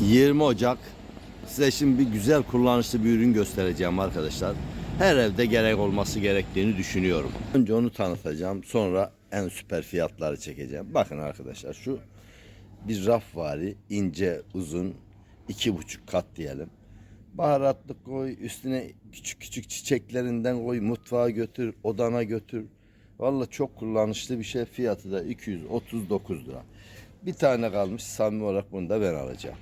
20 Ocak size şimdi bir güzel kullanışlı bir ürün göstereceğim arkadaşlar. Her evde gerek olması gerektiğini düşünüyorum. Önce onu tanıtacağım. Sonra en süper fiyatları çekeceğim. Bakın arkadaşlar şu bir raf vari ince uzun iki buçuk kat diyelim. Baharatlık koy üstüne küçük küçük çiçeklerinden koy mutfağa götür odana götür. Valla çok kullanışlı bir şey fiyatı da 239 lira. Bir tane kalmış samimi olarak bunu da ben alacağım.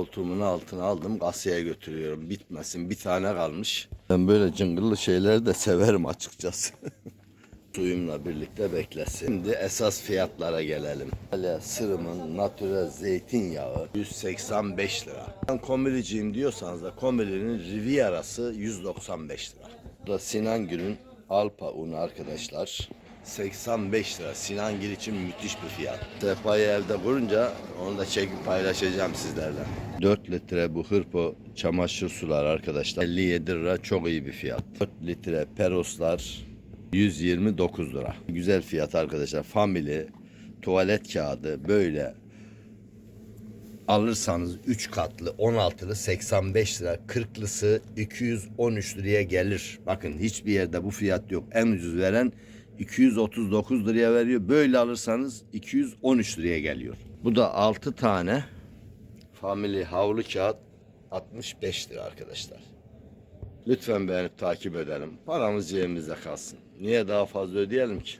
Koltuğumun altına aldım kasaya götürüyorum bitmesin bir tane kalmış. Ben böyle cıngıllı şeyleri de severim açıkçası. Suyumla birlikte beklesin. Şimdi esas fiyatlara gelelim. Hele sırımın natürel zeytinyağı 185 lira. Ben komiliciyim diyorsanız da komilinin Riviera'sı 195 lira. Bu da Sinangil'in Alpa unu arkadaşlar. 85 lira. Sinangil için müthiş bir fiyat. Sehpayı evde kurunca onu da çekip paylaşacağım sizlerle. 4 litre bu hırpo çamaşır sular arkadaşlar. 57 lira çok iyi bir fiyat. 4 litre peroslar 129 lira. Güzel fiyat arkadaşlar. Family tuvalet kağıdı böyle alırsanız 3 katlı 16'lı 85 lira 40'lısı 213 liraya gelir. Bakın hiçbir yerde bu fiyat yok. En ucuz veren 239 liraya veriyor. Böyle alırsanız 213 liraya geliyor. Bu da 6 tane Family havlu kağıt 65 lira arkadaşlar. Lütfen beğenip takip edelim. Paramız cebimizde kalsın. Niye daha fazla ödeyelim ki?